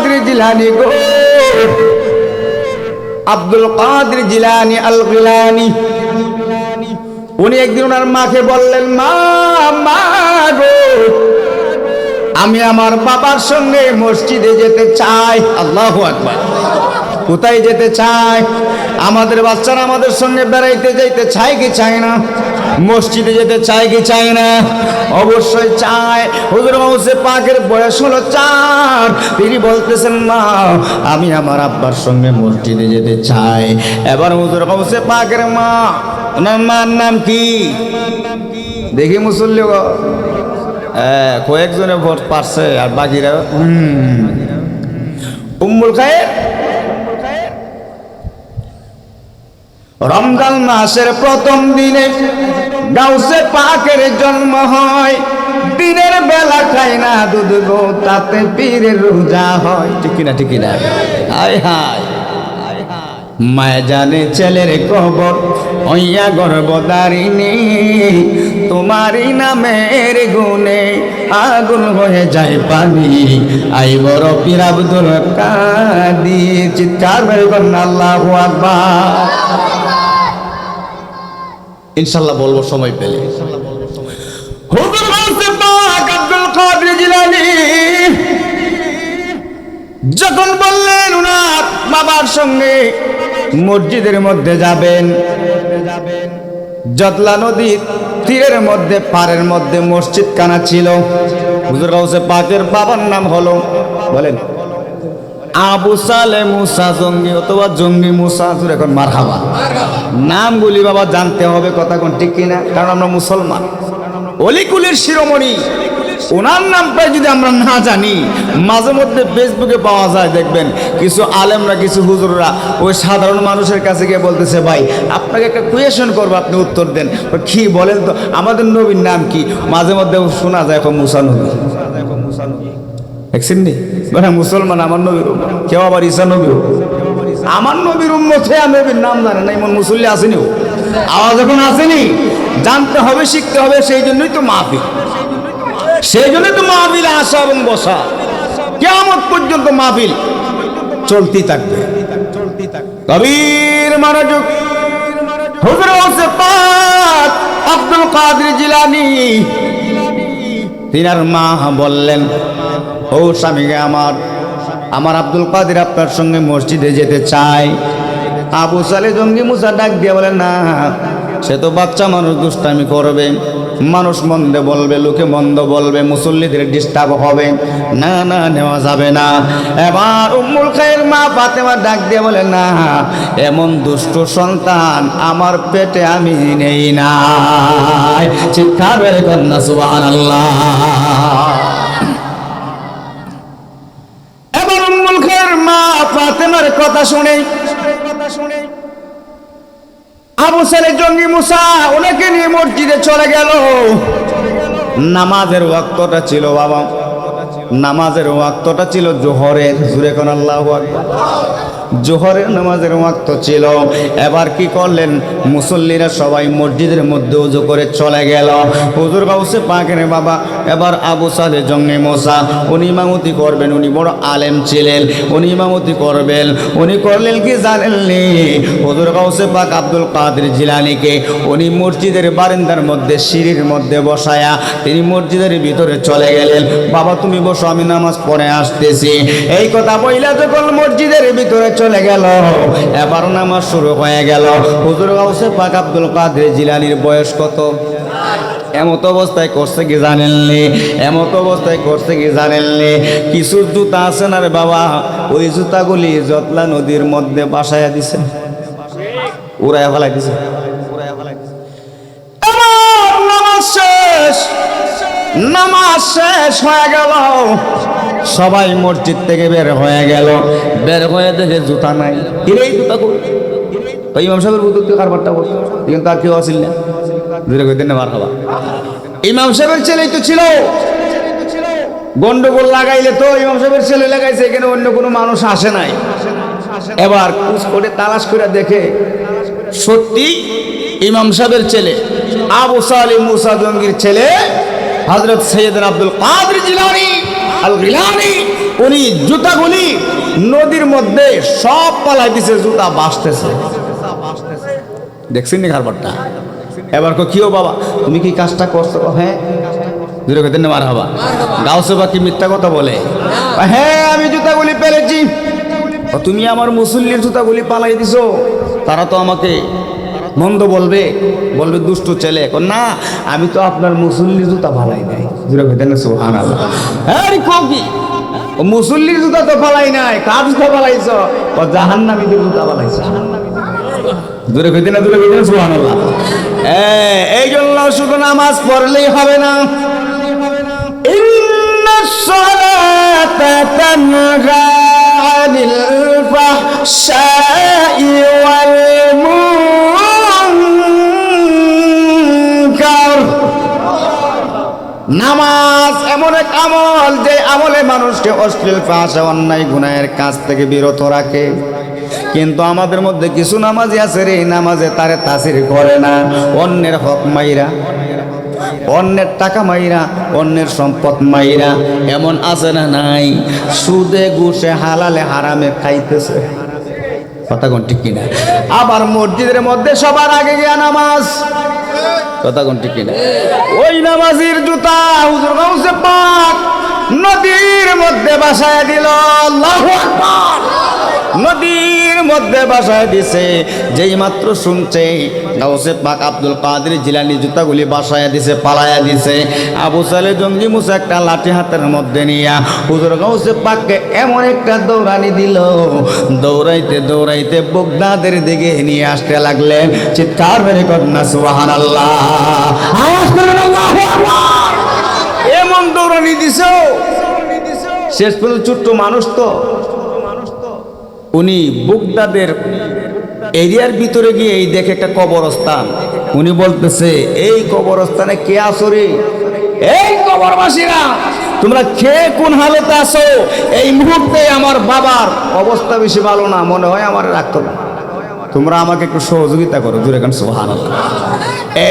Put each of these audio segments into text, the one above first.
কাদের জিলানি গো। আব্দুল কাদের জিলানি আল গিলানি উনি একদিন ওনার মাকে বললেন, মা মা গো, আমি আমার বাবার সঙ্গে মসজিদে যেতে চাই। আল্লাহ আকবার। কোথায় যেতে চাই আমাদের বাচ্চারা আমাদের সঙ্গে বেড়াইতে যাইতে চায় কি চায় না? মসজিদে যেতে চায় কি চায় না? অবশ্যই চায়। হুজুর মাউসে পাকের বয়স হলো চার, তিনি বলতেছেন, মা, আমি আমার আব্বার সঙ্গে মসজিদে যেতে চাই। এবার হুজুর মাউসে পাকের মা, ওনার মার নাম কি? দেখি মুসল্লি কয়েকজনে ভোট পারছে, আর বাকিরা। উম্মুল খায়ের রমজান মাসের প্রথম দিনে গাউসে পাকের জন্ম হয়। দিনের বেলা খায় না দুধ গো, তাতে পীরের রোজা হয়। ঠিক না ঠিক না হায় হায় মায় জানে ছেলের কবর হইয়া গর্ভদারিণী তোমারই নামের গুণে আগুন হয়ে যায় পানি। আই বড় পীর কাদি চিৎকার বের করেন, আল্লাহু আকবার। ইনশাল্লাহ বলব সময় পেলে। যখন বললেন, উনার বাবার সঙ্গে মসজিদের মধ্যে যাবেন। জতলা নদীর তীরের মধ্যে, পাড়ের মধ্যে মসজিদ কানা ছিল। হুজুর পাকের বাবার নাম হলো। বলেন আবু সালে মুসা জঙ্গি অথবা জঙ্গি মুসা এখন মারহাবা। নামগুলি বাবা জানতে হবে কথা কোন ঠিক কিনা? কারণ আমরা মুসলমান। অলিকুলের শিরোমণি। ওনার নামটা যদি আমরা না জানি, মাঝে মধ্যে ফেসবুকে পাওয়া যায়, দেখবেন। কিছু আলেমরা, কিছু হুজুররা ওই সাধারণ মানুষের কাছে গিয়ে বলতেছে, ভাই, আপনাকে একটা কোয়েশন করব, আপনি উত্তর দেন। কি বলেন তো? আমাদের নবীর নাম কি? মাঝে মধ্যে শোনা যায় এখন মুসা নবী। দেখছেন মানে মুসলমান আমার নবীর। কেউ আবার ঈসা নবী আমার নবীর উম্মত নবীর নাম জানে না, এমন মুসল্লি আসেনি আওয়াজ এখন আসেনি। জানতে হবে, শিখতে হবে, সেই জন্যই তো মাহফিল। সেই জন্যই তো মাহফিল আসা এবং বসা। কেমন পর্যন্ত মাহফিল চলতেই থাকবে। কবির পাক আব্দুল কাদের জিলানী। তিনার মা বললেন ও স্বামীকে আমার আমার আব্দুল কাদের আপনার সঙ্গে মসজিদে যেতে চাই আবু সালে জঙ্গি মুসা ডাক দিয়ে বলে, না, সে তো বাচ্চা মানুষ, দুষ্টামি করবে। মানুষ মন্দে বলবে, লোকে মন্দ বলবে, মুসল্লিদের ডিস্টার্ব হবে। না না, নেওয়া যাবে না। এবার উম্মুল খায়ের মা ফাতেমা ডাক দিয়ে বলে, না, এমন দুষ্ট সন্তান আমার পেটে আমি নেই না চিৎকার বের কন্যা সুবাহ এবার উম্মুল খায়ের মা ফাতেমার কথা শুনে। আবু সালে জঙ্গি মুসা ওনাকে নিয়ে মসজিদে চলে গেল। নামাজের ওয়াক্তটা ছিল, বাবা। নামাজের ওয়াক্তটা ছিল জোহরের, জুরে কোন আল্লাহ জোহরের নামাজের ওয়াক্ত ছিল। এবার কি করলেন? মুসল্লিরা সবাই মসজিদের মধ্যে উজু করে চলে গেল। হুজুর গাউসে পাকের বাবা, এবার আবু সালে জঙ্গি মোসা। উনি ইমামতি করবেন, উনি বড় আলেম ছিলেন। উনি ইমামতি করবেন। উনি করলেন কি জানেননি? হুজুর গাউসে পাক আব্দুল কাদের জিলানিকে উনি মসজিদের বারান্দার মধ্যে, সিঁড়ির মধ্যে বসায়া তিনি মসজিদের ভিতরে চলে গেলেন। বাবা, তুমি বসো। আমি নামাজ পড়ে আসতেছি। এই কথা বইলা যখন মসজিদের ভিতরে চলে গেল, এবার নামাজ শুরু হয়ে গেল। হুজুর গাউসে পাক আব্দুল কাদের জিলানির বয়স কত? এমত অবস্থায় করছে কি জানেননি এমত অবস্থায় করছে কি জানেননি কিছু জুতা আছে না রে বাবা? ওই জুতাগুলি জতলা নদীর মধ্যে বাসায়া দিছে। উড়াইয়া ফেলাই দিছে এবার নামাজ শেষ নামাজ শেষ হয়ে গেল। সবাই মসজিদ থেকে বের হয়ে গেল। বের হয়ে দেখে জুতা নাই। কিরে এই জুতা তো ইমাম সাহেবের বুদ্ধি তুই কারবারটা বল কিন্তু আর কেউ আসিল না। দূরে কই, দিন খাবা ইমাম সাহেবের ছেলেই তো ছিল। গন্ডগোল লাগাইলে তো ইমাম সাহেবের ছেলে লাগাইছে, এখানে অন্য কোনো মানুষ আসে নাই। এবার কুচ করে তালাশ করে দেখে সত্যি ইমাম সাহেবের ছেলে, আবু সালি মুসা জঙ্গির ছেলে হজরত সৈয়দ আব্দুল কাদের জিলানি আল গিলানি উনি জুতাগুলি নদীর মধ্যে সব পালাই দিছে, জুতা বাসতেছে দেখছেন নি খারবারটা এবার কো কিও বাবা, তুমি কি কাজটা করছ? হ্যাঁ। দূরে কথা মার হবা। গাউসে বাকি মিথ্যা কথা বলে। হ্যাঁ আমি জুতাগুলি পেলেছি তুমি আমার মুসল্লির জুতাগুলি পালাই দিছো। তারা তো আমাকে মন্দ বলবে বলবে দুষ্টু ছেলে। এখন না, আমি তো আপনার মুসল্লির জুতা ফালাই নাই। সুহান মুসল্লির জুতা তো ফালাই নাই, কার জুতা ফালাইছ? ও জাহান্নামীদের জুতা ফালাইছ। দূরে না দূরে না, সুবহানাল্লাহ। এই জন্য শুধু নামাজ পড়লেই হবে না। তানহা আনিল এমন এক আমল যে আমলে মানুষকে অশ্লীল পাশে অন্যায় গুনাহের কাছ থেকে বিরত রাখে। কিন্তু আমাদের মধ্যে কিছু নামাজি আছে রে নামাজে তারে তাসির করে না। অন্যের হক মাইরা, অন্যের টাকা মাইরা, অন্যের সম্পদ মাইরা। এমন আছে না নাই? সুদে, ঘুষে, হালালে, হারামে খাইতেছে। কথা কোন ঠিক কিনা? আবার মসজিদের মধ্যে সবার আগে গিয়া নামাজ। কথা কোন ঠিক কিনা? ওই নামাজির জুতা হুজুর গাউসে পাক, নদীর মধ্যে বাসায় দিল, আল্লাহু আকবার। নদীর মধ্যে বাসায় দিছে। যেই মাত্র শুনছে গাউসে পাক আব্দুল কাদের জিলানি জুতাগুলি বাসায় দিছে পালায়া দিছে। আবু সালে জঙ্গি মুসা একটা লাঠি হাতের মধ্যে নিয়া হুজুর গাউসে পাককে এমন একটা দৌড়ানি দিল। দৌড়াইতে দৌড়াইতে বগদাদের দিকে নিয়ে আসতে লাগলেন। চিৎকার মেরে কন্যা সুবাহান আল্লাহ এমন দৌড়ানি দিছ? শেষ পর্যন্ত ছোট্ট মানুষ তো। উনি বুকদাদের এরিয়ার ভিতরে গিয়ে এই দেখে একটা কবরস্থান। উনি বলতেছে, এই কবরস্থানে কে আসো রে? এই কবরবাসীরা, তোমরা খেয়ে কোন হালতে আসো এই মুহূর্তে আমার বাবার অবস্থা বেশি ভালো না, মনে হয় আমার রাখতো না। তোমরা আমাকে একটু সহযোগিতা করো জুড়ে গান সোহান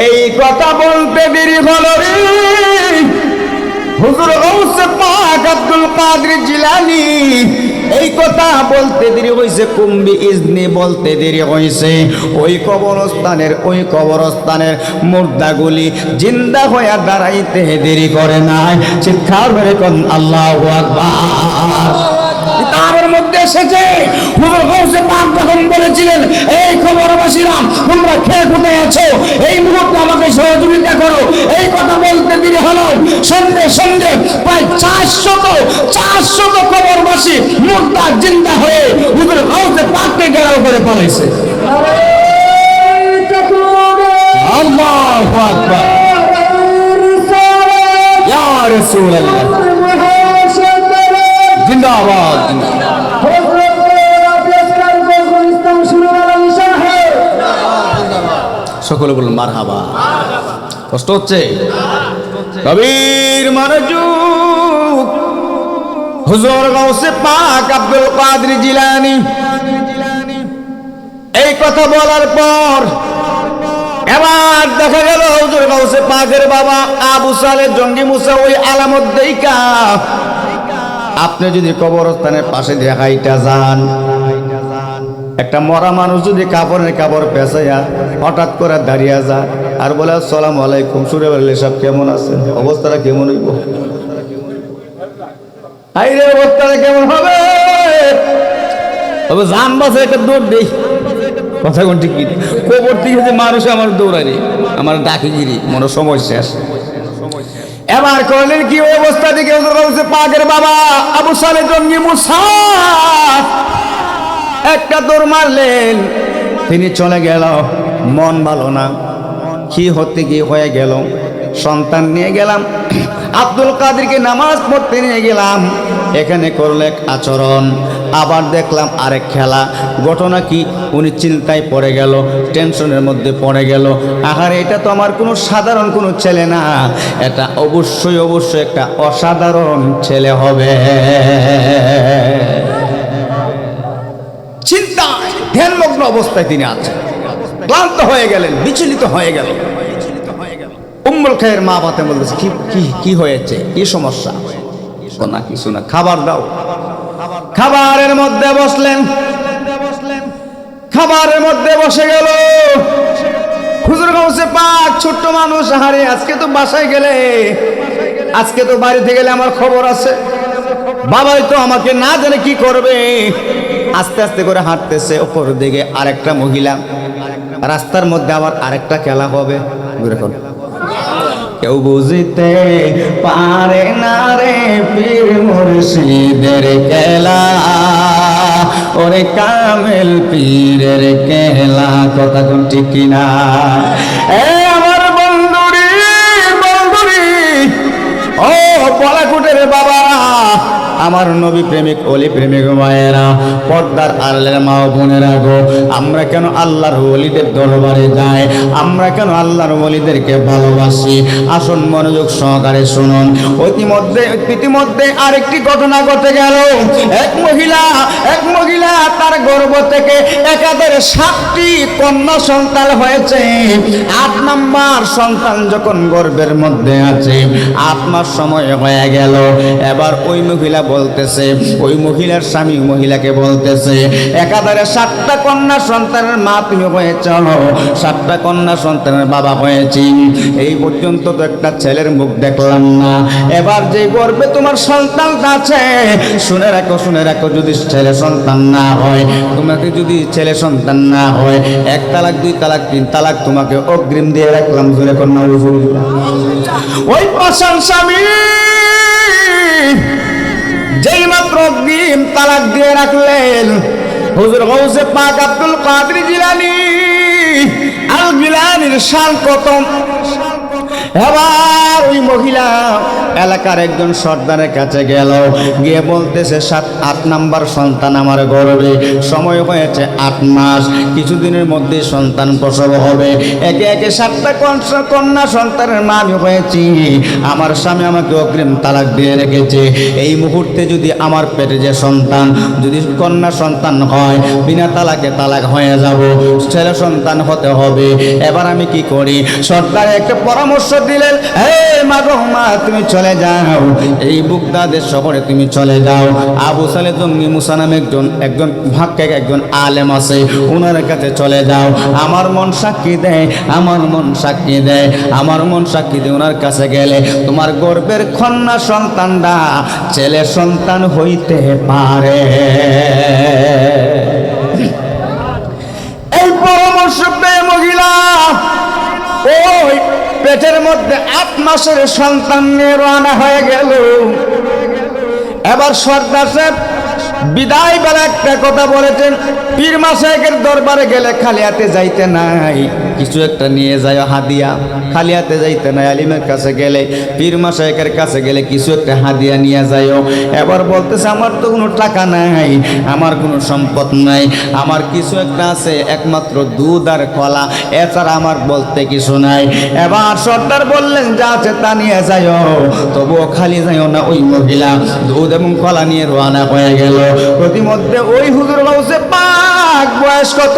এই কথা বলতে দেরি হলো রে। হুজুর গৌসে পাক আব্দুল কাদের জিলানি এই কথা বলতে দেরি হয়েছে কুম্বি ইজনি বলতে দেরি হয়েছে ওই কবরস্থানের ওই কবরস্থানের মুর্দাগুলি জিন্দা হয়ে দাঁড়াইতে দেরি করে নাই। চিৎকার মেরে কোন, আল্লাহ আকবার। তার মধ্যে এসেছে, হুজুর গৌসে পাক তখন বলেছিলেন, এই খবরবাসীরা তোমরা খেয়ে কোথায় আছো? এই মুহূর্তে আমাকে সহযোগিতা করো। এই কথা বলতে দেরি হলো। সন্ধে সন্ধে, প্রায় চারশত চারশত খবরবাসী মুর্দা জিন্দা হয়ে হুজুর গৌসে পাককে ঘেরাও করে পালাইছে। সকলে বলুন মার হাবা কষ্ট হচ্ছে? কবির মনোযোগ হুজুর গাউসে পাক আব্দুল কাদের জিলানি। এই কথা বলার পর এবার দেখা গেল হুজুর গাউসে পাকের বাবা আবু সালে জঙ্গি মুসা ওই আলামত দেইকা আপনি যদি কবরস্থানের পাশে দেখাইটা যান, একটা মরা মানুষ যদি কাপড়ের কাপড় পেঁচাইয়া হঠাৎ করে দাঁড়িয়ে যা আর বলে, আসসালাম আলাইকুম। সুরে সব কেমন আছে অবস্থাটা কেমন হইব? আইরে অবস্থাটা কেমন হবে? তবে জান বাসে একটা দৌড় দেই। কথা কোন ঠিক কবর থেকে যে মানুষ আমার দৌড়ানি আমার ডাকিগিরি, মনে সময় শেষ। এবার করলেন কি অবস্থা দিকে পাকের বাবা আবু সালে জঙ্গি মুসা। একটা দৌড় মারলেন। তিনি চলে গেল। মন ভালো না। কি হতে কি হয়ে গেল? সন্তান নিয়ে গেলাম। আব্দুল কাদেরকে নামাজ পড়তে নিয়ে গেলাম। এখানে করলে এক আচরণ। আবার দেখলাম আরেক খেলা। ঘটনা কি? উনি চিন্তায় পড়ে গেল, টেনশনের মধ্যে পড়ে গেল। আহারে, এটা তো আমার কোনো সাধারণ কোনো ছেলে না। এটা অবশ্যই অবশ্যই একটা অসাধারণ ছেলে হবে। চিন্তায় ধ্যানমগ্ন অবস্থায় তিনি আছেন। ক্লান্ত হয়ে গেলেন, বিচলিত হয়ে গেল। উম্মুল খায়ের মা বাতে বলতেছে, কি কি কি হয়েছে? কি সমস্যা? না, কিছু না, খাবার দাও। খাবারের মধ্যে বসলেন। খাবারের মধ্যে বসে গেল। হুজুর গাউসে পাক, ছোট্ট মানুষ হারে আজকে তো বাসায় গেলে, আজকে তো বাড়িতে গেলে আমার খবর আছে। বাবাই তো আমাকে না জানে কি করবে। আস্তে আস্তে করে হাঁটতেছে, ওপর দিকে আরেকটা মহিলা। রাস্তার মধ্যে আবার আরেকটা খেলা হবে। কেউ বুঝিতে পারে না রে পীর মুর্শিদের কেলা ওরে কামেল পীরের খেলা, কথা কোন ঠিক কিনা? আমার বন্ধুরি বন্ধুরি, ও পলাকুটের বাবা। আমার নবী প্রেমিক অলি প্রেমিক মায়েরা, পর্দার আল্লের মা বোনেরা গো, আমরা কেন আল্লাহর ওলিদের দরবারে যাই? আমরা কেন আল্লাহর ওলিদেরকে ভালোবাসি? আসন মনোযোগ সহকারে শুনুন। ইতিমধ্যে ইতিমধ্যে আরেকটি ঘটনা ঘটে গেল। এক মহিলা এক মহিলা তার গর্ভ থেকে একাদের সাতটি কন্যা সন্তান হয়েছে। আট নাম্বার সন্তান যখন গর্ভের মধ্যে আছে, আট মাস সময় হয়ে গেল। এবার ওই মহিলা বলতেছে, ওই মহিলার স্বামী মহিলাকে বলতেছে, একাধারে সাতটা কন্যা সন্তানের মা তুমি হয়েছ, সাতটা কন্যা সন্তানের বাবা হয়েছি। এই পর্যন্ত তো একটা ছেলের মুখ দেখলাম না। এবার যে গর্বে তোমার সন্তান আছে, শুনে রাখো শুনে রাখো, যদি ছেলে সন্তান না হয়, তোমাকে যদি ছেলে সন্তান না হয়, এক তালাক, দুই তালাক, তিন তালাক, তোমাকে অগ্রিম দিয়ে রাখলাম ওই পাশান স্বামী যেই মাত্র অগ্রিম তালাক দিয়ে রাখলেন হুজুর গৌসে পাক আব্দুল কাদের জিলানি। আল গিলানির শান কত? এবার ওই মহিলা এলাকার একজন সর্দারের কাছে গেল। গিয়ে বলতেছে, সাত, আট নাম্বার সন্তান আমার গর্বে। সময় হয়েছে আট মাস। কিছুদিনের মধ্যে সন্তান প্রসব হবে। একে একে সাতটা কন্যা- সন্তানের মা আমি হয়েছি। আমার স্বামী আমাকে অগ্রিম তালাক দিয়ে রেখেছে। এই মুহূর্তে যদি আমার পেটে যে সন্তান, যদি কন্যা সন্তান হয়, বিনা তালাকে তালাক হয়ে যাব। ছেলে সন্তান হতে হবে। এবার আমি কি করি? সরকার একটা পরামর্শ দিলেন, হে মা, তুমি চলে যাও। এই বুকদাদের শহরে তুমি চলে যাও। আবু সালে জঙ্গি মুসা নামে একজন একজন ভাগ্যে একজন আলেম আছে। ওনার কাছে চলে যাও। আমার মন সাক্ষী দেয় আমার মন সাক্ষী দেয় আমার মন সাক্ষী দেয় ওনার কাছে গেলে। তোমার গর্বের কন্যা সন্তানটা ছেলে সন্তান হইতে পারে। এই পরামর্শ পেয়ে মহিলা, ওই পেটের মধ্যে আট মাসের সন্তান নিয়ে রানা হয়ে গেল। এবার সর্দার সাহেব বিদায় বেলা একটা কথা বলেছেন, পীর মাসায়কের দরবারে গেলে খালি হাতে যাইতে নাই। কিছু একটা নিয়ে যায় হাদিয়া। খালি হাতে যাইতে নাই, আলিমের কাছে গেলে, পীর মাসায়কের কাছে গেলে কিছু একটা হাদিয়া নিয়ে যাইও। এবার বলতেছে, আমার তো কোনো টাকা নাই, আমার কোনো সম্পদ নাই, আমার কিছু একটা আছে, একমাত্র দুধ আর কলা, এছাড়া আমার বলতে কিছু নাই। এবার সর্দার বললেন, যা আছে তা নিয়ে যাইও। তবুও খালি যাইও না, ওই মহিলা দুধ এবং কলা নিয়ে রওনা হয়ে গেল। প্রতিমধ্যে ওই হুজুর হাউসে পাক বয়স কত?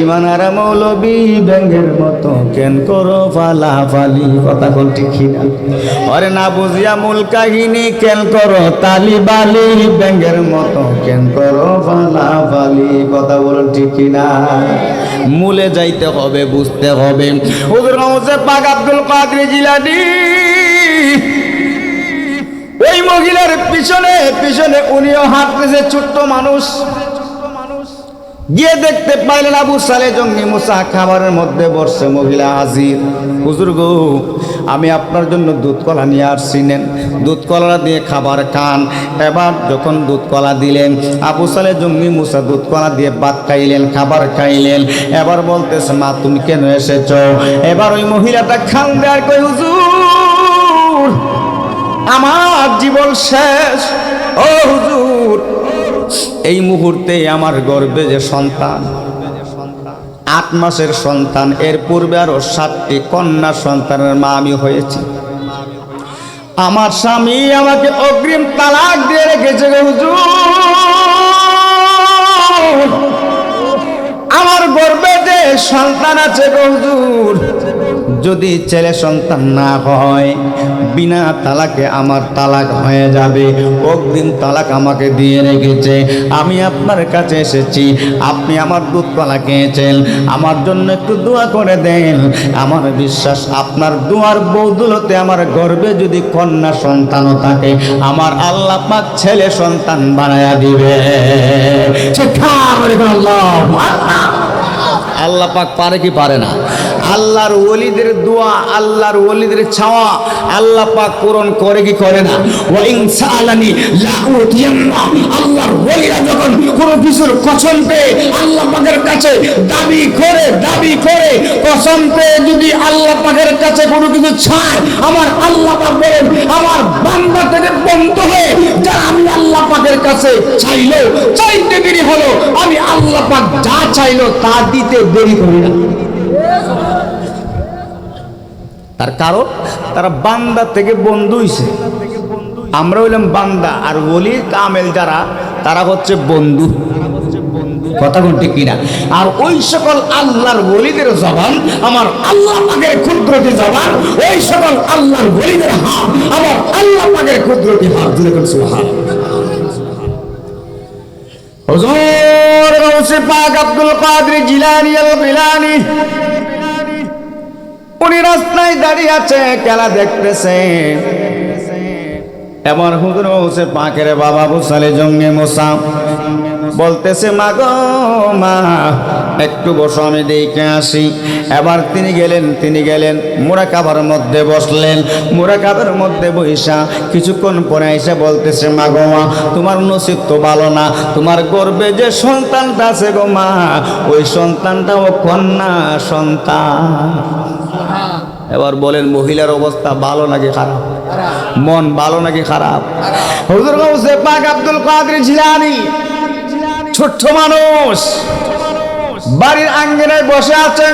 ইমান আর মৌলবি ব্যাঙ্গের মতো। কেন করো ফালা ফালি কথা বল ঠিক না আরে না বুঝিয়া মূল কাহিনী, কেন করো তালি বালি ব্যাঙ্গের মতো? কেন করো ফালা ফালি কথা বল ঠিক না মূলে যাইতে হবে, বুঝতে হবে। হুজুর মোহাম্মদ পাক আব্দুল কাদের জিলানি। ওই মহিলার পিছনে পিছনে উনিও হাঁটতেছে ছোট্ট মানুষ। গিয়ে দেখতে পাইলেন আবু সালে জঙ্গি মুসা খাবারের মধ্যে বসছে মহিলা হাজির। হুজুর গো, আমি আপনার জন্য দুধ কলা নিয়ে আসছি, নেন। দুধ কলা দিয়ে খাবার খান। এবার যখন দুধ কলা দিলেন, আবু সালে জঙ্গি মুসা দুধ কলা দিয়ে ভাত খাইলেন, খাবার খাইলেন। এবার বলতেছে, মা, তুমি কেন এসেছ? এবার ওই মহিলাটা খান দেয় কই হুজুর, আমার জীবন শেষ। ও হুজুর এই মুহূর্তে আমার গর্বে যে সন্তান, আট মাসের সন্তান, এর পূর্বে আরও সাতটি কন্যা সন্তানের মা আমি হয়েছি। আমার স্বামী আমাকে অগ্রিম তালাক দিয়ে রেখেছে আমার গর্বে যে সন্তান আছে গো হুজুর। যদি ছেলে সন্তান না হয়, বিনা তালাকে আমার তালাক হয়ে যাবে। অগ্রিম তালাক আমাকে দিয়ে রেখেছে? আমি আপনার কাছে এসেছি, আপনি আমার দুধ কলা খেয়েছেন, আমার জন্য একটু দোয়া করে দেন। আমার বিশ্বাস, আপনার দোয়ার বৌদুলতে আমার গর্বে যদি কন্যা সন্তানও থাকে, আমার আল্লাহ পাক ছেলে সন্তান বানায়া দিবে। আল্লাহ পাক পারে কি পারে না? আল্লাহর ওলিদের দোয়া, আল্লাহর ওলিদের ছাওয়া আল্লাহ পাক পূরণ করে কি করে না? ওয়া ইন সাআলানি লা উতিয়ান্না আল্লাহর ওলিরা যখন কোনো কিছুর কসম পেয়ে আল্লাহ পাকের কাছে দাবি করে দাবি করে, কসম পেয়ে যদি আল্লাহ পাকের কাছে কোনো কিছু চায়, আমার আল্লাহ পাক বলেন, আমার বান্দা থেকে বন্ধ হয়ে যা আমি আল্লাহ পাকের কাছে চাইলো, চাইতে দেরি হলো, আমি আল্লাহ পাক যা চাইলো তা দিতে দেরি করি না। তার কারণ তারা বান্দা থেকে বন্ধু হইছে। আমরা হইলাম বান্দা, আর বলি কামেল যারা, তারা হচ্ছে বন্ধু। কথা কোনটি কিনা? আর ওই সকল আল্লাহর ওলিদের জবান আমার আল্লাহ পাকের ক্ষুদ্রতি জবান, ওই সকল আল্লাহর ওলিদের হাত আমার আল্লাহ পাকের ক্ষুদ্রতি হাত। জুড়ে কোন গৌসে পাক আব্দুল কাদের জিলানি আল গিলানি উনি রাস্তায় দাঁড়িয়ে আছে, খেলা দেখতেছে। এবার হুজুর গৌসে পাকের বাবা বুসালে জঙ্গে মোসা। বলতেছে, মা গো, মা, একটু বসো, আমি দেখে আসি। এবার তিনি গেলেন তিনি গেলেন, মোরাকাবার মধ্যে বসলেন। মোরাকাবার মধ্যে বৈশা কিছুক্ষণ পরে এসে বলতেছে, মা গো, মা, তোমার নসিব তো ভালো না। তোমার গর্বে যে সন্তানটা আছে গো, মা, ওই সন্তানটাও কন্যা সন্তান। এবার বলেন, মহিলার অবস্থা ভালো নাকি খারাপ? মন ভালো নাকি খারাপ? হুজুর গৌসে পাক আব্দুল কাদের জিলানি। ছোট্ট মানুষ। বাড়ির আঙ্গিনায় বসে আছে।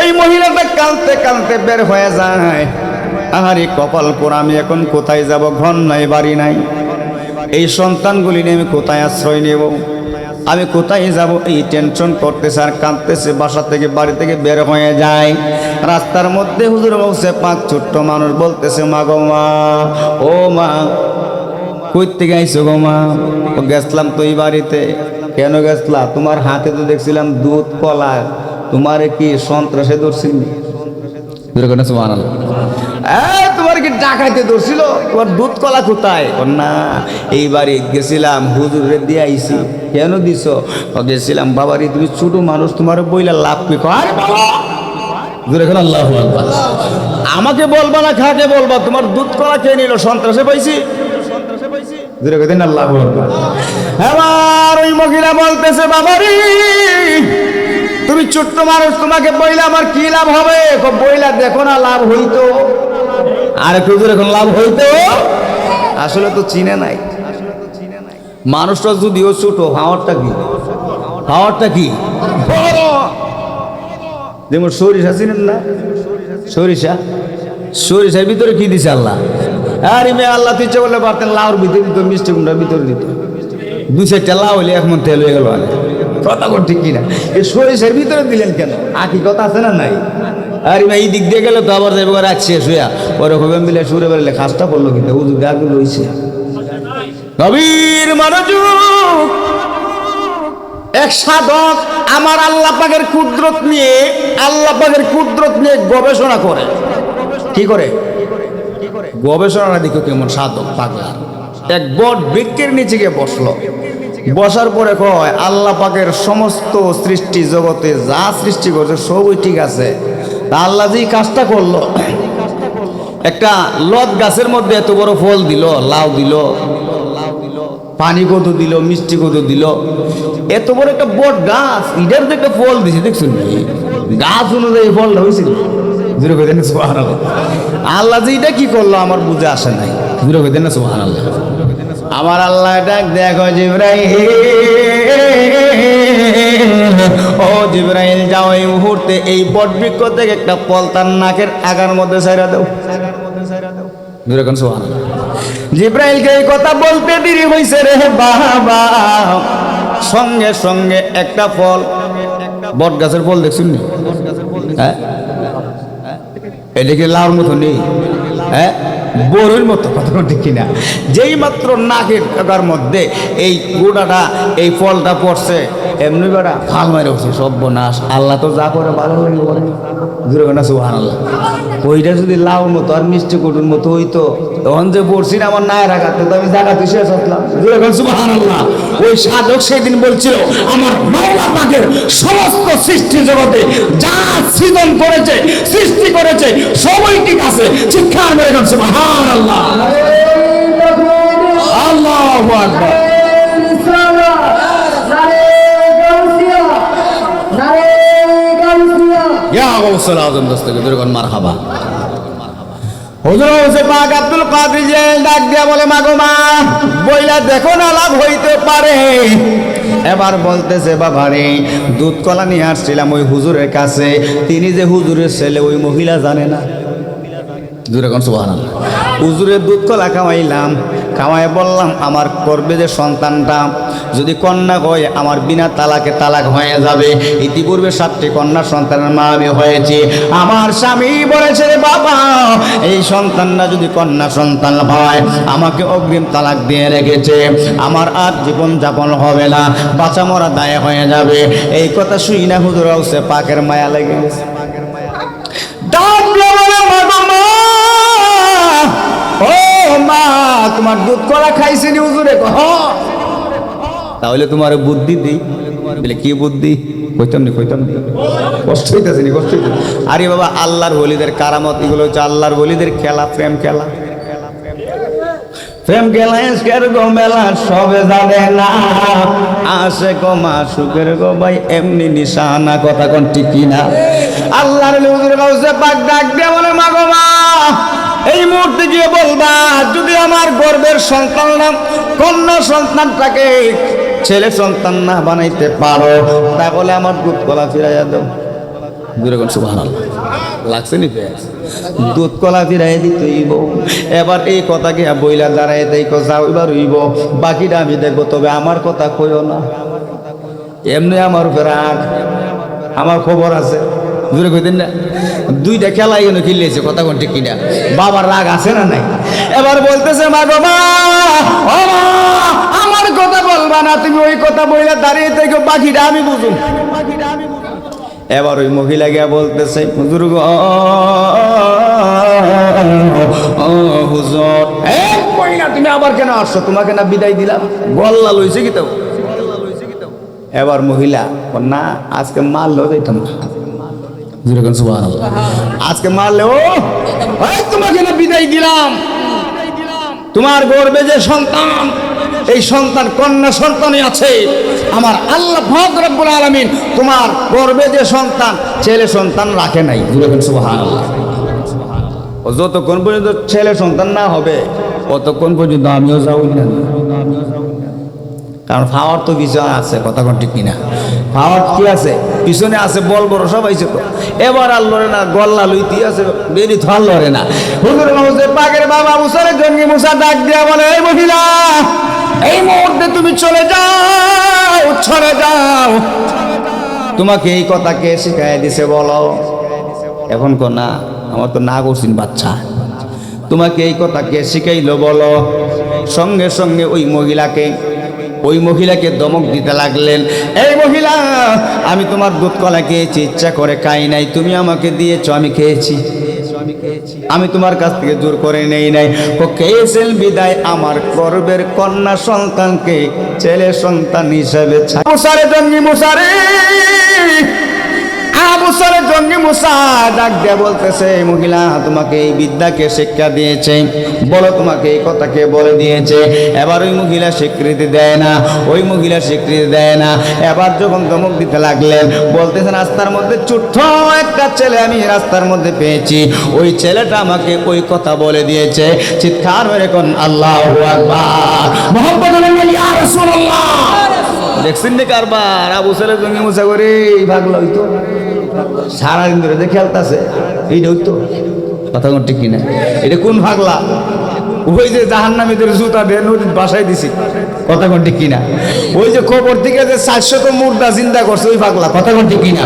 ওই মহিলাটা কাঁদতে কাঁদতে বের হয়ে যায়। আহারি কপাল পোড়া, আমি এখন কোথায় যাব? ঘর নাই, বাড়ি নাই। এই সন্তানগুলি নিয়ে আমি কোথায় আশ্রয় নেব? আমি কোথায় যাব? এই টেনশন করতেছে আর কাঁদতেছে বাসা থেকে বাড়ি থেকে বের হয়ে যায়। রাস্তার মধ্যে হুজুর বলছে পাঁচ ছোট্ট মানুষ বলতেছে মা গো মা ও মা কই থেকে আইসো গো মা? গেছলাম তো এই বাড়িতে। কেন গেছলা? তোমার হাতে তো দেখছিলাম দুধ কলা। তোমার কি সন্ত্রাসে ধরছিল তোমার কি ডাকাইতে ধরছিল। তোমার দুধ কলা কোথায়? না এই বাড়ি গেছিলাম হুজুরে দিয়ে আইছি কেন দিছ? গেছিলাম বাবারি তুমি ছোট মানুষ তোমার বইলা লাভ কি? কর। আমাকে বলবা না খাকে বলবা? তোমার দুধ কলা খেয়ে নিল? সন্ত্রাসে পাইছি। জোরে কেন আল্লাহ এবার ওই মহিলা বলতেছে বাবারি তুমি ছোট্ট মানুষ তোমাকে বইলে আমার কি লাভ হবে? বইলা দেখো না লাভ হইতো। আর একটু এখন লাভ হইতো? আসলে তো চিনে নাই। মানুষটা যদিও ছোট, হাওয়ারটা কি? হাওয়ারটা কি? যেমন সরিষা চিনেন না? সরিষা? সরিষার ভিতরে কি দিছে আল্লাহ? আরে মেয়ে, আল্লাহ তুই করলে পারতেন, লাউর ভিতরে দিত, মিষ্টি কুমড়ার ভিতরে দিত। দু চারটা লাউ হলে এক মন তেল হয়ে গেল আরে কথা ঠিক কিনা? এই সরিষার ভিতরে দিলেন কেন? আকি কথা আছে না নাই? আরে ভাই, এই দিক দিয়ে গেলে তো আবার যাবে রাখছে শুয়া ওরকম মিলে সুরে বেরোলে খাসটা পড়ল কিন্তু উজু গাগুলো হইছে। নবীর মনোযোগ, এক সাধক আমার আল্লাহ পাকের কুদরত নিয়ে, আল্লাহ পাকের কুদরত নিয়ে গবেষণা করে। কি করে? গবেষণা দেখো কেমন সাধক পাগলা। এক বট বৃক্ষের নিচে গিয়ে বসল। বসার পরে কয়, আল্লাহ পাকের সমস্ত সৃষ্টি জগতে যা সৃষ্টি করছে সবই ঠিক আছে। আল্লাহ যে কাজটা করল, একটা লদ গাছের মধ্যে এত বড় ফল দিল, লাউ দিল, পানি কত দিল, মিষ্টি কত দিল, এত বড় একটা বট গাছ তো একটা ফল দিছে দেখছেন গাছ অনুযায়ী ফলটা হয়েছিল আল্লাহ যে এটা কি করল আমার বুঝে আসে নাই। আল্লাহ আমার আল্লাহ ডাক দেখো ও জিব্রাহিল যাও এই মুহূর্তে এই বট বৃক্ষ থেকে একটা ফল তার নাকের আগার মধ্যে সাইরা দাও। জিব্রাইলকে এই কথা বলতে দেরি হয়েছে রে বাবা। সঙ্গে সঙ্গে একটা ফল। বট গাছের ফল দেখছেন নি? হ্যাঁ? এদিকে লাউর মতো নেই? হ্যাঁ? বড়ির মতো কথা ঠিক কিনা। যেই মাত্র নাকের টাকার মধ্যে এই গোড়াটা, এই ফলটা পড়ছে, এমনি বেড়া ফাল মারে উঠছে সব বনাস আল্লাহ তো যা করে ভালো লাগে দূরে না সুহান আল্লাহ ওইটা যদি লাউর মতো আর মিষ্টি কুটুর মতো হইতো, তখন যে পড়ছি না আমার নায়ের আঘাতে, তো আমি জায়গাতে শেষ হতলাম দূরে কোন সুবহানাল্লাহ? ওই সাধক সেদিন বলছিল, আমার মাওলা পাকের সমস্ত সৃষ্টি জগতে যা সৃজন করেছে, সৃষ্টি করেছে, সবই ঠিক আছে। শিক্ষার মেরে গেল সুবহানাল্লাহ? আল্লাহু আকবার। ইয়া গৌসুল আজম দস্তকে দূরে কোন মারহাবা। হুজুর হোসে পাক আব্দুল কাদের জিলানী ডাক দিয়া বলে মাগো মা বইলা দেখো না লাভ হইতে পারে। এবার বলতেছে বাবা রে দুধ কলা নিয়ে আসছিলাম ওই হুজুরের কাছে। তিনি যে হুজুরের ছেলে ওই মহিলা জানে না। হুজুরের দুধ কলা খাওয়াইলাম। খাওয়াই বললাম আমার করবে যে সন্তানটা। যদি কন্যা হয় আমার বিনা তালাকে তালাক হয়ে যাবে। ইতিপূর্বে সাতটি কন্যা সন্তানের মা আমি হয়েছি। আমার স্বামী বলেছে বাবা এই সন্তানটা যদি কন্যা সন্তান হয় আমাকে অগ্রিম তালাক দিয়ে রেখেছে। আমার আর জীবন যাপন হবে না বাঁচা মরা দায় হয়ে যাবে। এই কথা শুই না হুজুর পাকের মায়া লেগে দিয়ে বলে, "মা তোমার দুধ কলা খাইছে নি হুজুরে কহ। তাহলে তোমার বুদ্ধি দিই। বলে কি বুদ্ধি? কইতাম নি কইতাম নি। কষ্ট হইতেছে নি কষ্ট হইতেছে আরে বাবা আল্লাহর বলিদের কারামত এগুলো হচ্ছে আল্লাহর বলিদের খেলা প্রেম খেলা। প্রেম খেলা এসকের গো মেলা সবে জানে না। আসে গো মা সুখের গো ভাই এমনি নিশানা কথা কোন ঠিক না আল্লাহর হুজুর কাছে পাক ডাক দিয়ে বলে মা গো মা এই মুহূর্তে গিয়ে বলবা যদি আমার গর্বের সন্তান নাম কন্যা সন্তানটাকে ছেলে সন্তান না বানাইতে পারো তাহলে আমার দুধ কলা ফিরাইয়া দাও। দূরে কোন লাগছে নি দুধ কলা ফিরাই দিতেইব এবার এই কথাকে বইলা দাঁড়াই দেই যাও এবার হইব। বাকিটা আমি দেখব তবে আমার কথা কইও না। এমনি আমার রাগ। আমার খবর আছে। দূরে কইতেন না? দুইটা খেলা এখানে খেলিয়েছে, কথা কোন ঠিক কিনা? বাবার রাগ আছে না নাই? এবার বলতেছে, মা গো মা আমার কথা বলবা না, তুমি ওই কথা বইলা দাঁড়িয়ে থেকে বাকিটা আমি বুঝুম। এবার ওই মহিলা গিয়া বলতেছে, হুজুর গো তুমি আবার কেন আসছো? তোমাকে না বিদায় দিলাম? গল্লা লইছে কি তো? এবার মহিলা, না, আজকে মারলেও যাইতাম যেরকম সুবহানাল্লাহ। আজকে মারলে, ও! তোমাকে না বিদায় দিলাম। তোমার গর্বে যে সন্তান, এই সন্তান, কন্যা সন্তানই আছে। আমার আল্লাহ ভাগ রব্বুল আলামিন তোমার গর্বে যে সন্তান, ছেলে সন্তান রাখে নাই। যেরকম ও, যতক্ষণ পর্যন্ত ছেলে সন্তান না হবে, ততক্ষণ পর্যন্ত আমিও যাব না। কারণ পাওয়ার তো কিছু আছে, কথা কোন ঠিক কিনা? পাওয়ার কি আছে? পিছনে আছে বল বড় সব আইছে তো এবার আর লড়ে না, গল্লা লইতি আছে বেরি আর লড়ে না। হুজুর মাহুসে পাকের বাবা মুসারে জঙ্গি মুসা ডাক দিয়া বলে, এই মহিলা, এই মুহূর্তে তুমি চলে যাও চলে যাও। তোমাকে এই কথা কে শিখাই দিছে বলো? এখন কো না, আমার তো না করছিন বাচ্চা। তোমাকে এই কথা কে শিখাইলো বলো? সঙ্গে সঙ্গে ওই মহিলাকে ওই মহিলাকে দমক দিতে লাগলেন। এই মহিলা, আমি তোমার দুধ কলা খেয়েছি ইচ্ছা করে খাই নাই, তুমি আমাকে দিয়েছ, আমি খেয়েছি। আমি তোমার কাছ থেকে জোর করে নেই নাই। ও খেয়েছেন বিদায় আমার গর্বের কন্যা সন্তানকে, ছেলে সন্তান হিসেবে মুসারে জঙ্গি মুসারে আবুসারে জঙ্গি মুসা ডাক দিয়ে বলতেছে "এই মহিলা তোমাকে এই বিদ্যাকে শিক্ষা দিয়েছে। বলো তোমাকে এই কথাকে বলে দিয়েছে। এবার ওই মহিলা স্বীকৃতি দেয় না ওই মহিলা স্বীকৃতি দেয় না। এবার যখন ধমক দিতে লাগলেন বলতেছে রাস্তার মধ্যে ছোট্ট একটা ছেলে আমি রাস্তার মধ্যে পেয়েছি। ওই ছেলেটা আমাকে ওই কথা বলে দিয়েছে। চিৎকার মেরে কোন আল্লাহ মোহাম্মদ দেখছেন কারবার? আবু ছেলে জঙ্গি মুসা করে এই ভাগলো হইতো সারাদিন ধরে যে খেলতাছে, এইটা হইতো। কথা কোন ঠিক কিনা? এটা কোন ভাগলা ওই যে জাহান্নামীদের জুতা দিয়ে নদীর বাসায় দিছি। কথা কোন ঠিক কিনা? ওই যে খবর থেকে যে তো মুর্দা চিন্তা করছে, ওই পাগলা। কথা কোন ঠিক কিনা?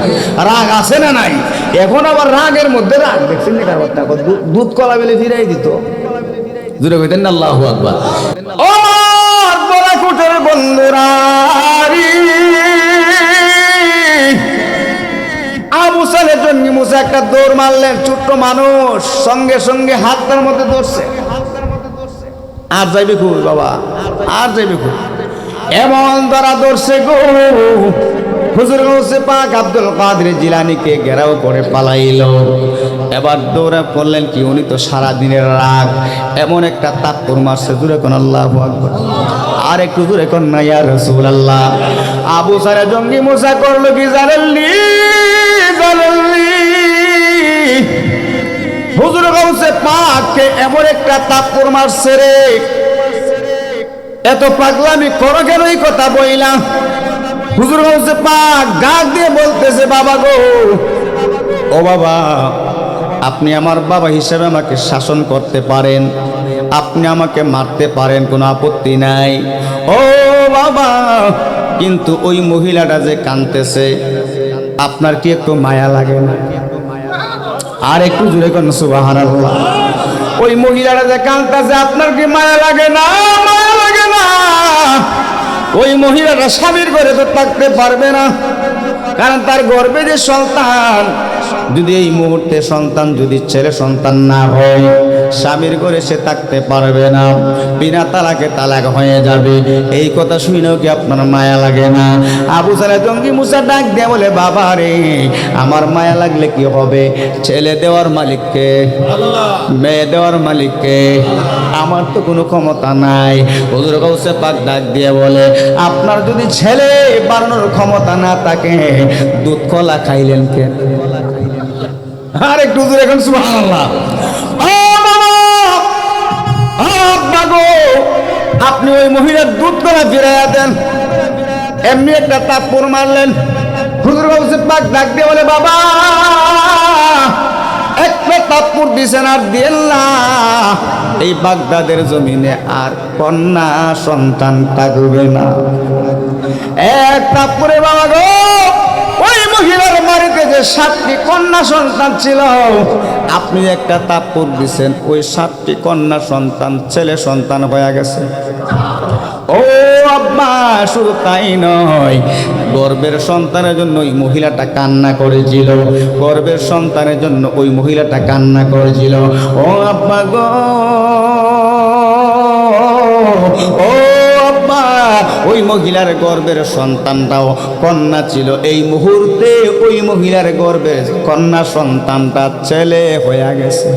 রাগ আছে না নাই? এখন আবার রাগের মধ্যে রাগ। দেখছেন না কার কথা? দুধ- কলা বেলে ফিরাই দিত। জুড়ে কইতেন না আল্লাহু আকবার। ও বড় কুটের বন্ধুরা। সালের একটা দৌড় মারলেন ছোট্ট মানুষ সঙ্গে সঙ্গে হাতটার মধ্যে ধরছে। আর যাইবে খুব বাবা? আর যাইবে খুব এমন ধরা ধরছে গো। হুজুর পাক আব্দুল কাদের জিলানিকে ঘেরাও করে পালাইল। এবার দৌড়ে করলেন কি, উনি তো সারা দিনের রাগ। এমন একটা তাপ্পর মারছে দূরে কোন আল্লাহ আর একটু দূরে কোন না, ইয়া রাসূলুল্লাহ। আবু সারে জঙ্গি মুসা করল, কি জানেননি জানেননি হুজুর গাউসে পাককে এমন একটা তাপ্পর মারছে রে। এত পাগলামি করো কেন এই কথা বইলা? হুজুর গাউসে পাক ডাক দিয়ে বলতেছে, বাবা গো, ও বাবা, আপনি আমার বাবা হিসেবে আমাকে শাসন করতে পারেন, আপনি আমাকে মারতে পারেন, কোনো আপত্তি নাই। ও বাবা, কিন্তু ওই মহিলাটা যে কানতেছে আপনার কি একটু মায়া লাগে না? আর একটু জুড়ে কোন সুবাহান ওই মহিলারা যে কান্তাছে আপনার কি মায়া লাগে না? মায়া লাগে না। ওই মহিলারা স্বামীর ঘরে তো থাকতে পারবে না। কারণ তার গর্বে যে সন্তান, যদি এই মুহূর্তে সন্তান, যদি ছেলে সন্তান না হয় স্বামীর ঘরে সে থাকতে পারবে না। বিনা তালাকে তালাক হয়ে যাবে। এই কথা শুনেও কি আপনার মায়া লাগে না? আবু সালে জঙ্গি মুসা ডাক দিয়ে বলে, বাবা রে, আমার মায়া লাগলে কি হবে? ছেলে দেওয়ার মালিককে, মেয়ে দেওয়ার মালিককে আমার তো কোনো ক্ষমতা নাই। হুজুর গৌসে পাক ডাক দিয়ে বলে, আপনার যদি ছেলে বানানোর ক্ষমতা না থাকে, দুধ কলা খাইলেন কেন? আর একটু এখন গো আপনি ওই মহিলার দুধ কলা ফিরাইয়া দেন। এমনি একটা তাপ্পর মারলেন। হুজুর গৌসে পাক ডাক দিয়ে বলে, বাবা, একটা তাপ্পুর দিছেন আর না। এই বাগদাদের জমিনে আর কন্যা সন্তান থাকবে না। এক তাপ্পুরে বাবা গো সাতটি কন্যা সন্তান ছিল। আপনি একটা তাপ্পুর দিছেন ওই সাতটি কন্যা সন্তান ছেলে সন্তান হয়ে গেছে। ও আব্বা, শুধু তাই নয়, গর্বের সন্তানের জন্য ওই মহিলাটা কান্না করেছিল। গর্বের সন্তানের জন্য ওই মহিলাটা কান্না করেছিল। ও আব্বা গো, ও আব্বা ওই মহিলার গর্বের সন্তানটাও কন্যা ছিল। এই মুহূর্তে ওই মহিলার গর্বের কন্যা সন্তানটা ছেলে হয়ে গেছে।